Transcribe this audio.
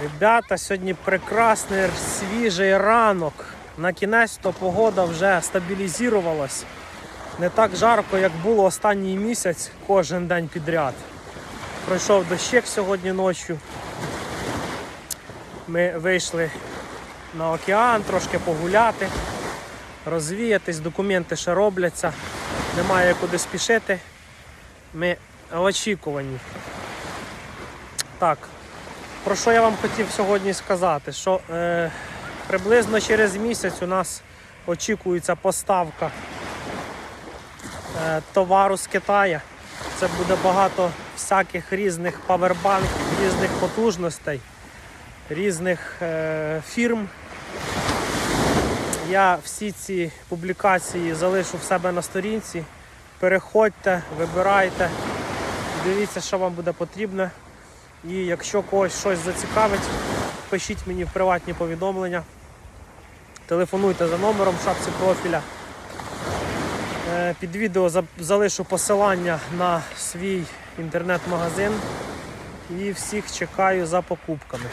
Ребята, сьогодні прекрасний свіжий ранок. На кінець то погода вже стабілізувалась. Не так жарко, як було останній місяць кожен день підряд. Пройшов дощик сьогодні ночі. Ми вийшли на океан трошки погуляти, розвіятись, документи ще робляться. Немає куди спішити. Ми в очікуванні. Так, про що я вам хотів сьогодні сказати? Що е, приблизно через місяць у нас очікується поставка е, товару з Китаю. Це буде багато всяких різних павербанків, різних потужностей, різних е, фірм. Я всі ці публікації залишу в себе на сторінці. Переходьте, вибирайте, дивіться, що вам буде потрібно. І якщо когось щось зацікавить, пишіть мені в приватні повідомлення. Телефонуйте за номером в шапці профіля. Е, Під відео залишу посилання на свій інтернет-магазин. І всіх чекаю за покупками.